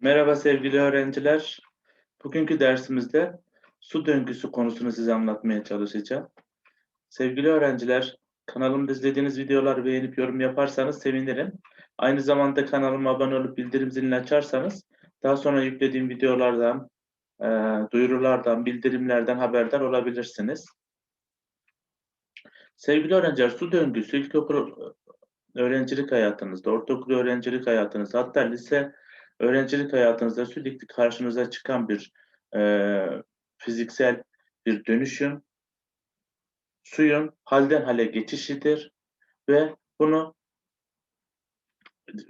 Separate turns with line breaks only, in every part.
Merhaba sevgili öğrenciler. Bugünkü dersimizde su döngüsü konusunu size anlatmaya çalışacağım. Sevgili öğrenciler, kanalımda izlediğiniz videoları beğenip yorum yaparsanız sevinirim. Aynı zamanda kanalıma abone olup bildirim zilini açarsanız daha sonra yüklediğim videolardan, e, duyurulardan, bildirimlerden haberdar olabilirsiniz. Sevgili öğrenciler, su döngüsü ilkokul öğrencilik hayatınızda, ortaokul öğrencilik hayatınızda, hatta lise öğrencilik hayatınızda sürekli karşınıza çıkan bir e, fiziksel bir dönüşüm, suyun halden hale geçişidir ve bunu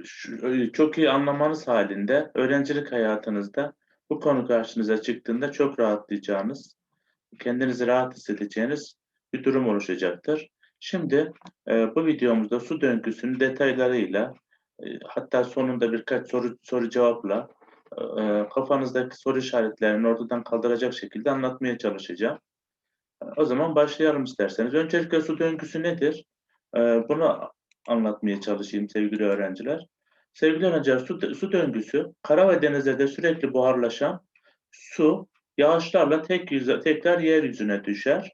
şu- çok iyi anlamanız halinde öğrencilik hayatınızda bu konu karşınıza çıktığında çok rahatlayacağınız, kendinizi rahat hissedeceğiniz bir durum oluşacaktır. Şimdi e, bu videomuzda su döngüsünün detaylarıyla e, hatta sonunda birkaç soru soru cevapla e, kafanızdaki soru işaretlerini ortadan kaldıracak şekilde anlatmaya çalışacağım. E, O zaman başlayalım isterseniz. Öncelikle su döngüsü nedir? E, Bunu anlatmaya çalışayım sevgili öğrenciler. Sevgili öğrenciler, su, su döngüsü kara ve denizlerde sürekli buharlaşan su yağışlarla tek yüze, tekrar yeryüzüne düşer.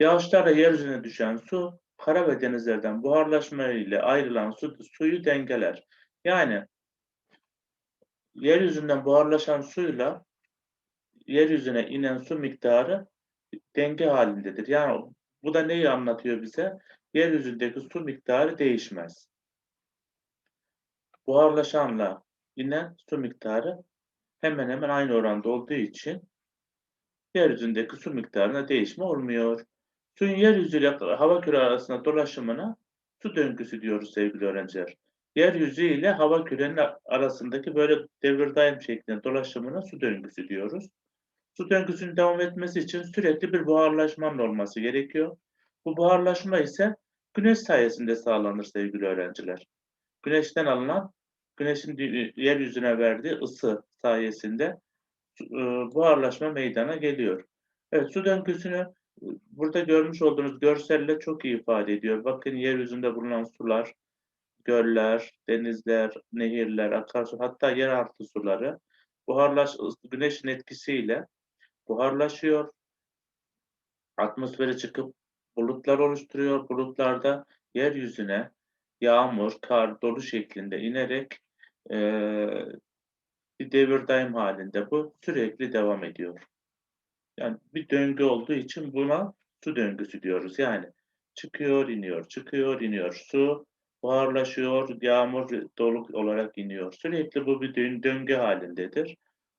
Yağışlarla yeryüzüne düşen su kara ve denizlerden buharlaşma ile ayrılan su, suyu dengeler. Yani yeryüzünden buharlaşan suyla yeryüzüne inen su miktarı denge halindedir. Yani bu da neyi anlatıyor bize? Yeryüzündeki su miktarı değişmez. Buharlaşanla inen su miktarı hemen hemen aynı oranda olduğu için yeryüzündeki su miktarına değişme olmuyor. Suyun yeryüzüyle hava küre arasında dolaşımına su döngüsü diyoruz sevgili öğrenciler. Yeryüzü ile hava kürenin arasındaki böyle devir daim şeklinde dolaşımına su döngüsü diyoruz. Su döngüsünün devam etmesi için sürekli bir buharlaşmanın olması gerekiyor. Bu buharlaşma ise güneş sayesinde sağlanır sevgili öğrenciler. Güneşten alınan, güneşin yeryüzüne verdiği ısı sayesinde e, buharlaşma meydana geliyor. Evet, su döngüsünü burada görmüş olduğunuz görselle çok iyi ifade ediyor. Bakın yeryüzünde bulunan sular, göller, denizler, nehirler, akarsu, hatta yeraltı suları buharlaş, güneşin etkisiyle buharlaşıyor. Atmosfere çıkıp bulutlar oluşturuyor. Bulutlarda yeryüzüne yağmur, kar, dolu şeklinde inerek e, bir devir daim halinde bu sürekli devam ediyor. Yani bir döngü olduğu için buna su döngüsü diyoruz. Yani çıkıyor, iniyor, çıkıyor, iniyor. Su buharlaşıyor, yağmur dolu olarak iniyor. Sürekli bu bir dön- döngü halindedir.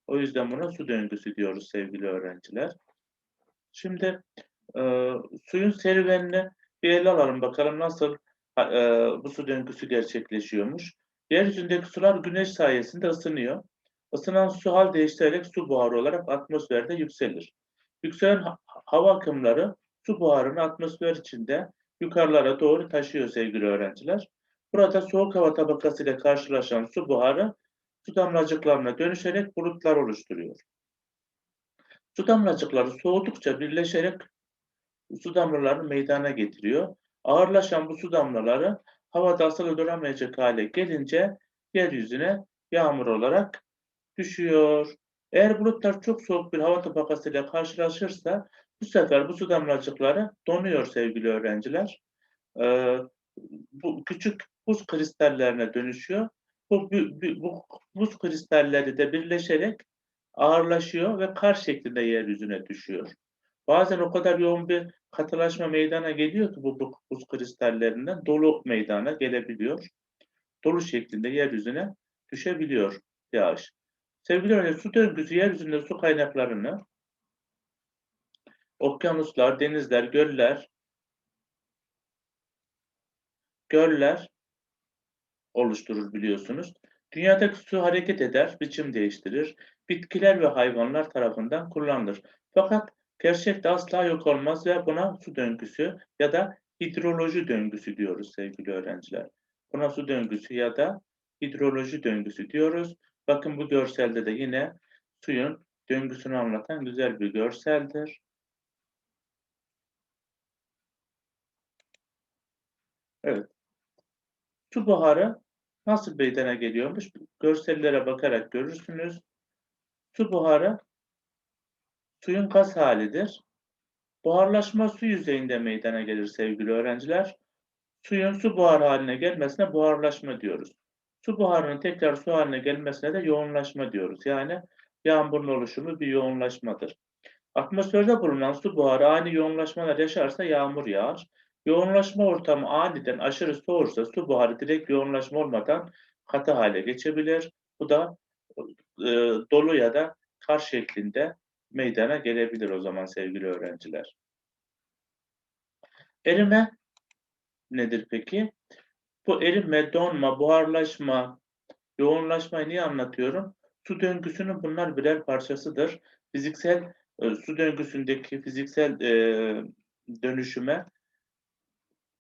O yüzden buna su döngüsü diyoruz sevgili öğrenciler. Şimdi e, suyun serüvenini bir ele alalım bakalım nasıl e, bu su döngüsü gerçekleşiyormuş. Yeryüzündeki sular güneş sayesinde ısınıyor. Isınan su hal değiştirerek su buharı olarak atmosferde yükselir. Yükselen ha- hava akımları su buharını atmosfer içinde yukarılara doğru taşıyor sevgili öğrenciler. Burada soğuk hava tabakası ile karşılaşan su buharı su damlacıklarına dönüşerek bulutlar oluşturuyor. Su damlacıkları soğudukça birleşerek su damlalarını meydana getiriyor. Ağırlaşan bu su damlaları havada asılı duramayacak hale gelince yeryüzüne yağmur olarak düşüyor. Eğer bulutlar çok soğuk bir hava tabakasıyla karşılaşırsa bu sefer bu su damlacıkları donuyor sevgili öğrenciler. Ee, bu küçük buz kristallerine dönüşüyor. Bu, bu, bu buz kristalleri de birleşerek ağırlaşıyor ve kar şeklinde yeryüzüne düşüyor. Bazen o kadar yoğun bir katılaşma meydana geliyor ki bu bu- buz kristallerinden dolu meydana gelebiliyor. Dolu şeklinde yeryüzüne düşebiliyor yağış. Sevgili öğrenciler, su döngüsü yeryüzünde su kaynaklarını okyanuslar, denizler, göller, göller oluşturur biliyorsunuz. Dünyadaki su hareket eder, biçim değiştirir. Bitkiler ve hayvanlar tarafından kullanılır. Fakat gerçekte asla yok olmaz ve buna su döngüsü ya da hidroloji döngüsü diyoruz sevgili öğrenciler. Buna su döngüsü ya da hidroloji döngüsü diyoruz. Bakın bu görselde de yine suyun döngüsünü anlatan güzel bir görseldir. Evet. Su buharı nasıl meydana geliyormuş? Görsellere bakarak görürsünüz. Su buharı suyun gaz halidir. Buharlaşma su yüzeyinde meydana gelir sevgili öğrenciler. Suyun su buharı haline gelmesine buharlaşma diyoruz. Su buharının tekrar su haline gelmesine de yoğunlaşma diyoruz. Yani yağmurun oluşumu bir yoğunlaşmadır. Atmosferde bulunan su buharı ani yoğunlaşmalar yaşarsa yağmur yağar. Yoğunlaşma ortamı aniden aşırı soğursa su buharı direkt yoğunlaşma olmadan katı hale geçebilir. Bu da e, dolu ya da kar şeklinde meydana gelebilir o zaman sevgili öğrenciler. Erime nedir peki? Bu erime, donma, buharlaşma, yoğunlaşmayı niye anlatıyorum? Su döngüsünün bunlar birer parçasıdır. Fiziksel e, su döngüsündeki fiziksel e, dönüşüme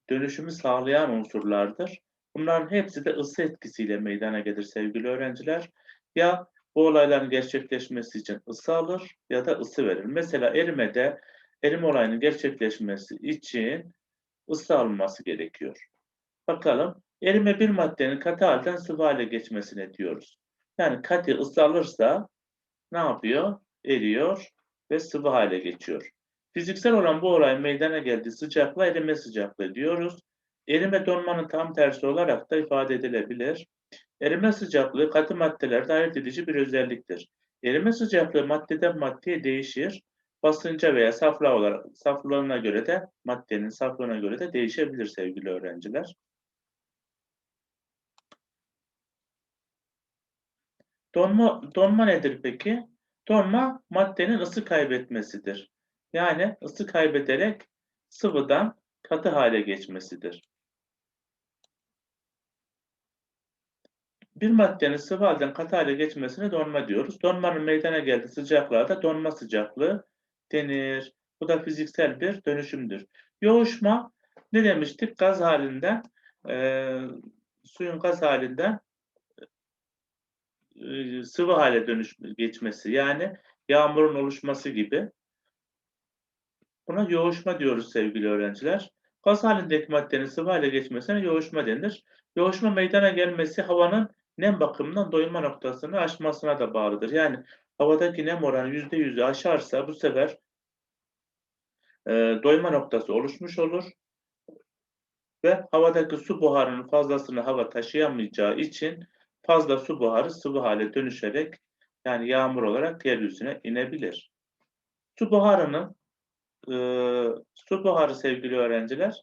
dönüşümü sağlayan unsurlardır. Bunların hepsi de ısı etkisiyle meydana gelir sevgili öğrenciler. Ya bu olayların gerçekleşmesi için ısı alır ya da ısı verir. Mesela erimede erime olayının gerçekleşmesi için ısı alınması gerekiyor. Bakalım erime bir maddenin katı halden sıvı hale geçmesine diyoruz. Yani katı ısı alırsa ne yapıyor? Eriyor ve sıvı hale geçiyor. Fiziksel olan bu olay meydana geldiği sıcaklığa erime sıcaklığı diyoruz. Erime donmanın tam tersi olarak da ifade edilebilir. Erime sıcaklığı katı maddelerde ayırt edici bir özelliktir. Erime sıcaklığı maddeden maddeye değişir. Basınca veya saflığa olarak, saflığına göre de maddenin saflığına göre de değişebilir sevgili öğrenciler. Donma, donma nedir peki? Donma maddenin ısı kaybetmesidir. Yani ısı kaybederek sıvıdan katı hale geçmesidir. Bir maddenin sıvı halden katı hale geçmesine donma diyoruz. Donmanın meydana geldiği sıcaklığa da donma sıcaklığı denir. Bu da fiziksel bir dönüşümdür. Yoğuşma ne demiştik? Gaz halinden e, suyun gaz halinden e, sıvı hale dönüş geçmesi yani yağmurun oluşması gibi. Buna yoğuşma diyoruz sevgili öğrenciler. Gaz halindeki maddenin sıvı hale geçmesine yoğuşma denir. Yoğuşma meydana gelmesi havanın nem bakımından doyma noktasını aşmasına da bağlıdır. Yani havadaki nem oranı yüzde yüzü aşarsa bu sefer e, doyma noktası oluşmuş olur ve havadaki su buharının fazlasını hava taşıyamayacağı için fazla su buharı sıvı hale dönüşerek yani yağmur olarak yeryüzüne inebilir. Su buharının e, su buharı sevgili öğrenciler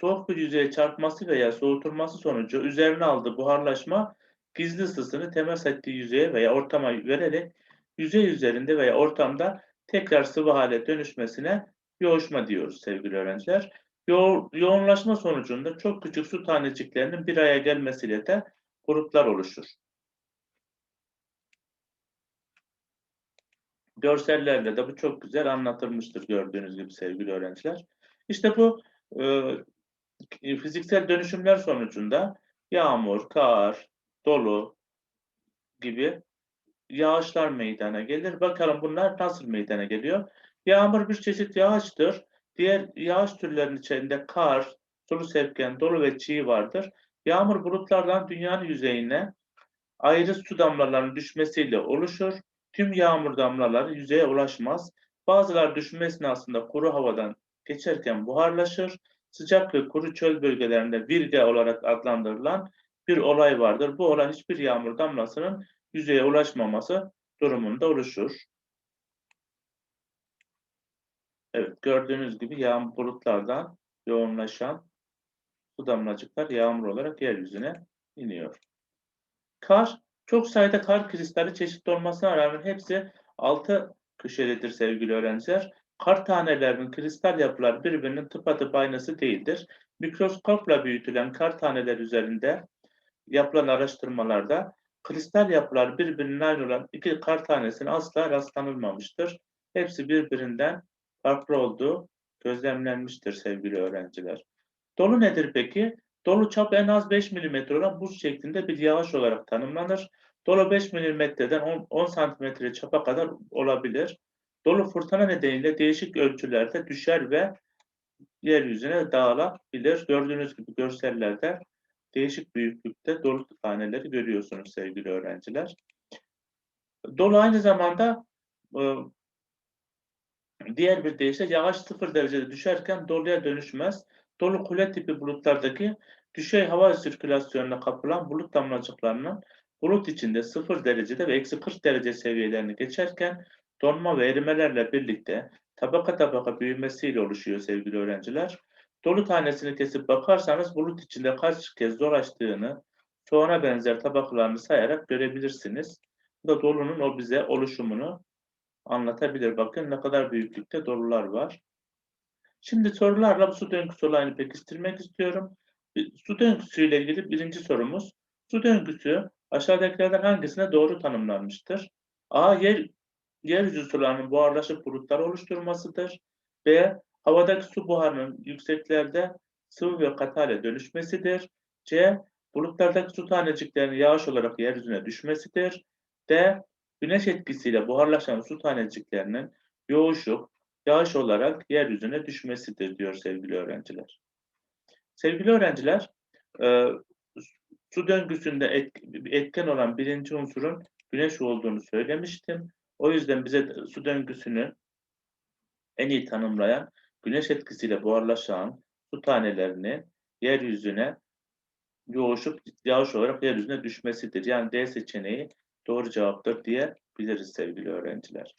soğuk bir yüzeye çarpması veya soğutulması sonucu üzerine aldığı buharlaşma gizli ısısını temas ettiği yüzeye veya ortama vererek yüzey üzerinde veya ortamda tekrar sıvı hale dönüşmesine yoğuşma diyoruz sevgili öğrenciler. Yo yoğunlaşma sonucunda çok küçük su taneciklerinin bir araya gelmesiyle de gruplar oluşur. Görsellerle de bu çok güzel anlatılmıştır gördüğünüz gibi sevgili öğrenciler. İşte bu e, fiziksel dönüşümler sonucunda yağmur, kar, dolu gibi yağışlar meydana gelir. Bakalım bunlar nasıl meydana geliyor? Yağmur bir çeşit yağıştır. Diğer yağış türlerinin içinde kar, sulu sevken, dolu ve çiğ vardır. Yağmur bulutlardan dünyanın yüzeyine ayrı su damlalarının düşmesiyle oluşur. Tüm yağmur damlaları yüzeye ulaşmaz. Bazılar düşme esnasında kuru havadan geçerken buharlaşır. Sıcak ve kuru çöl bölgelerinde virge olarak adlandırılan bir olay vardır. Bu olay hiçbir yağmur damlasının yüzeye ulaşmaması durumunda oluşur. Evet, gördüğünüz gibi yağmur bulutlardan yoğunlaşan su damlacıklar yağmur olarak yeryüzüne iniyor. Kar, çok sayıda kar kristali çeşitli olmasına rağmen hepsi altı köşelidir sevgili öğrenciler. Kar tanelerinin kristal yapılar birbirinin tıpatıp aynısı değildir. Mikroskopla büyütülen kar taneleri üzerinde yapılan araştırmalarda kristal yapılar birbirinin aynı olan iki kar tanesine asla rastlanılmamıştır. Hepsi birbirinden farklı olduğu gözlemlenmiştir sevgili öğrenciler. Dolu nedir peki? Dolu çap en az 5 mm olan buz şeklinde bir yağış olarak tanımlanır. Dolu 5 mm'den 10, 10 cm çapa kadar olabilir. Dolu fırtına nedeniyle değişik ölçülerde düşer ve yeryüzüne dağılabilir. Gördüğünüz gibi görsellerde değişik büyüklükte dolu taneleri görüyorsunuz sevgili öğrenciler. Dolu aynı zamanda e, diğer bir deyişle yağış sıfır derecede düşerken doluya dönüşmez. Dolu kule tipi bulutlardaki düşey hava sirkülasyonuna kapılan bulut damlacıklarının bulut içinde sıfır derecede ve eksi 40 derece seviyelerini geçerken donma ve erimelerle birlikte tabaka tabaka büyümesiyle oluşuyor sevgili öğrenciler. Dolu tanesini kesip bakarsanız bulut içinde kaç kez dolaştığını, soğana benzer tabakalarını sayarak görebilirsiniz. Bu da dolunun o bize oluşumunu anlatabilir. Bakın ne kadar büyüklükte dolular var. Şimdi sorularla bu su döngüsü olayını pekiştirmek istiyorum. Su döngüsüyle ilgili birinci sorumuz. Su döngüsü aşağıdakilerden hangisine doğru tanımlanmıştır? A. Yer, yeryüzü sularının buharlaşıp bulutlar oluşturmasıdır. B. Havadaki su buharının yükseklerde sıvı ve katı hale dönüşmesidir. C. Bulutlardaki su taneciklerinin yağış olarak yeryüzüne düşmesidir. D. Güneş etkisiyle buharlaşan su taneciklerinin yoğuşup yağış olarak yeryüzüne düşmesidir diyor sevgili öğrenciler. Sevgili öğrenciler, e, su döngüsünde et, etken olan birinci unsurun güneş olduğunu söylemiştim. O yüzden bize su döngüsünü en iyi tanımlayan güneş etkisiyle buharlaşan su tanelerini yeryüzüne yoğuşup yağış olarak yeryüzüne düşmesidir. Yani D seçeneği doğru cevaptır diye biliriz sevgili öğrenciler.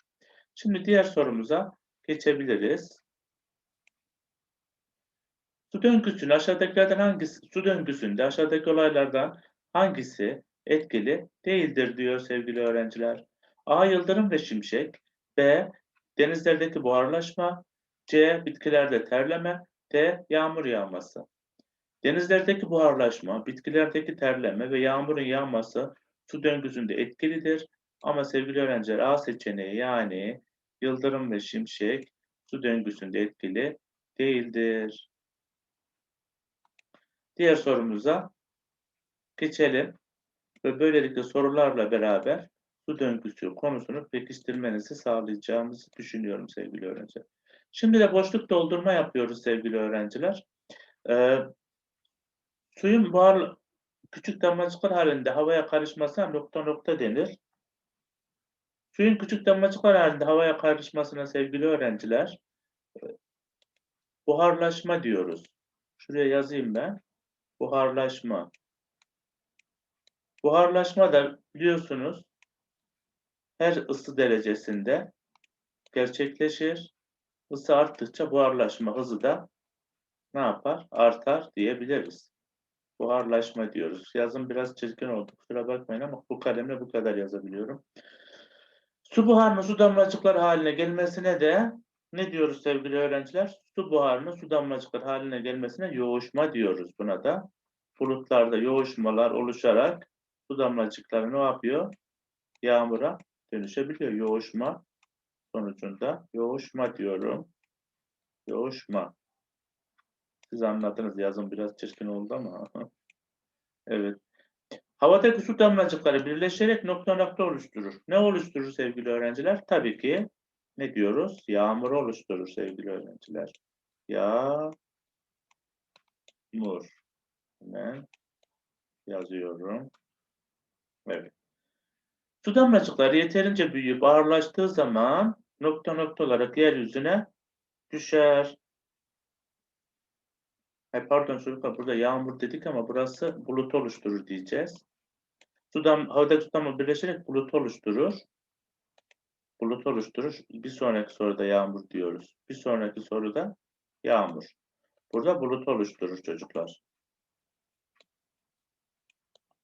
Şimdi diğer sorumuza geçebiliriz. Su döngüsünün aşağıdakilerden hangisi, su döngüsünde aşağıdaki olaylardan hangisi etkili değildir diyor sevgili öğrenciler. A. Yıldırım ve şimşek. B. Denizlerdeki buharlaşma. C. Bitkilerde terleme. D. Yağmur yağması. Denizlerdeki buharlaşma, bitkilerdeki terleme ve yağmurun yağması su döngüsünde etkilidir. Ama sevgili öğrenciler A seçeneği yani yıldırım ve şimşek su döngüsünde etkili değildir. Diğer sorumuza geçelim ve böylelikle sorularla beraber su döngüsü konusunu pekiştirmenizi sağlayacağımızı düşünüyorum sevgili öğrenciler. Şimdi de boşluk doldurma yapıyoruz sevgili öğrenciler. Ee, suyun buhar küçük damlacıklar halinde havaya karışmasına nokta nokta denir. Suyun küçük damlacıklar halinde havaya karışmasına sevgili öğrenciler buharlaşma diyoruz. Şuraya yazayım ben. Buharlaşma. Buharlaşma da biliyorsunuz her ısı derecesinde gerçekleşir. Isı arttıkça buharlaşma hızı da ne yapar? Artar diyebiliriz. Buharlaşma diyoruz. Yazım biraz çirkin oldu. Kusura bakmayın ama bu kalemle bu kadar yazabiliyorum. Su buharının su damlacıkları haline gelmesine de ne diyoruz sevgili öğrenciler? Su buharının su damlacıkları haline gelmesine yoğuşma diyoruz buna da. Bulutlarda yoğuşmalar oluşarak su damlacıkları ne yapıyor? Yağmura dönüşebiliyor. Yoğuşma sonucunda yoğuşma diyorum. Yoğuşma. Siz anladınız. Yazım biraz çirkin oldu ama. evet. Havadaki su damlacıkları birleşerek nokta nokta oluşturur. Ne oluşturur sevgili öğrenciler? Tabii ki ne diyoruz? Yağmur oluşturur sevgili öğrenciler. Yağmur. Hemen yazıyorum. Evet. Su damlacıkları yeterince büyüyüp ağırlaştığı zaman nokta nokta olarak yeryüzüne düşer. Ay pardon çocuklar burada yağmur dedik ama burası bulut oluşturur diyeceğiz. Sudan, havada tutamı birleşerek bulut oluşturur. Bulut oluşturur. Bir sonraki soruda yağmur diyoruz. Bir sonraki soruda yağmur. Burada bulut oluşturur çocuklar.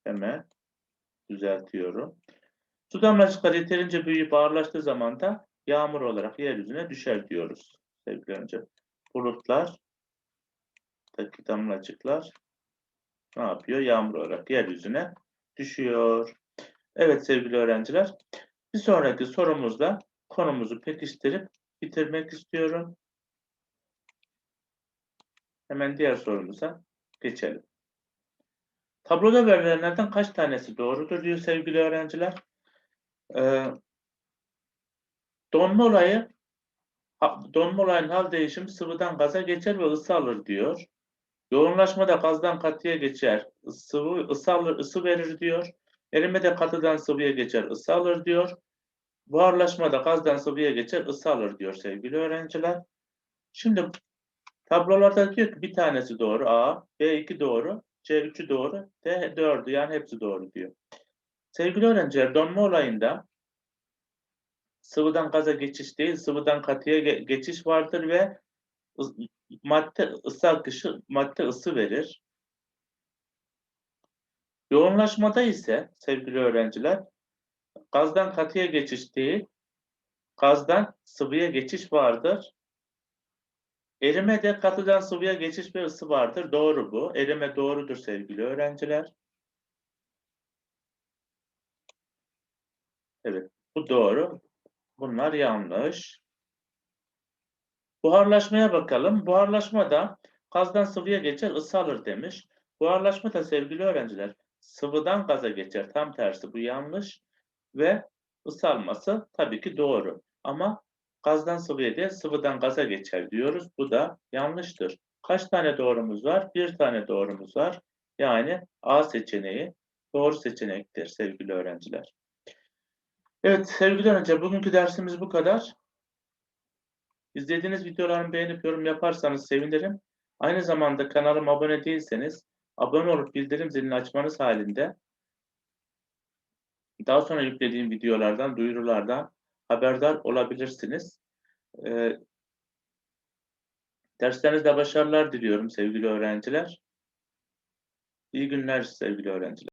Hemen düzeltiyorum. Su damlacıkları yeterince büyüyüp ağırlaştığı zaman da yağmur olarak yeryüzüne düşer diyoruz. Sevgili önce. Bulutlar Buradaki damlacıklar ne yapıyor? Yağmur olarak yeryüzüne düşüyor. Evet sevgili öğrenciler. Bir sonraki sorumuzda konumuzu pekiştirip bitirmek istiyorum. Hemen diğer sorumuza geçelim. Tabloda verilenlerden kaç tanesi doğrudur diyor sevgili öğrenciler. Ee, donma olayı donma olayının hal değişimi sıvıdan gaza geçer ve ısı alır diyor. Yoğunlaşma da gazdan katıya geçer. Sıvı ısı alır, ısı verir diyor. Erime de katıdan sıvıya geçer, ısı alır diyor. Buharlaşma da gazdan sıvıya geçer, ısı alır diyor sevgili öğrenciler. Şimdi tablolarda diyor ki bir tanesi doğru A, B2 doğru, C3'ü doğru, D4'ü yani hepsi doğru diyor. Sevgili öğrenciler donma olayında sıvıdan gaza geçiş değil, sıvıdan katıya ge- geçiş vardır ve madde ısı akışı madde ısı verir. Yoğunlaşmada ise sevgili öğrenciler gazdan katıya geçiş değil, gazdan sıvıya geçiş vardır. Erime de katıdan sıvıya geçiş ve ısı vardır. Doğru bu. Erime doğrudur sevgili öğrenciler. Evet, bu doğru. Bunlar yanlış. Buharlaşmaya bakalım. Buharlaşma da gazdan sıvıya geçer, ısı alır demiş. Buharlaşma da sevgili öğrenciler sıvıdan gaza geçer. Tam tersi bu yanlış. Ve ısı alması tabii ki doğru. Ama gazdan sıvıya değil, sıvıdan gaza geçer diyoruz. Bu da yanlıştır. Kaç tane doğrumuz var? Bir tane doğrumuz var. Yani A seçeneği doğru seçenektir sevgili öğrenciler. Evet sevgili öğrenciler bugünkü dersimiz bu kadar. İzlediğiniz videolarımı beğenip yorum yaparsanız sevinirim. Aynı zamanda kanalıma abone değilseniz abone olup bildirim zilini açmanız halinde daha sonra yüklediğim videolardan, duyurulardan haberdar olabilirsiniz. Ee, derslerinizde başarılar diliyorum sevgili öğrenciler. İyi günler sevgili öğrenciler.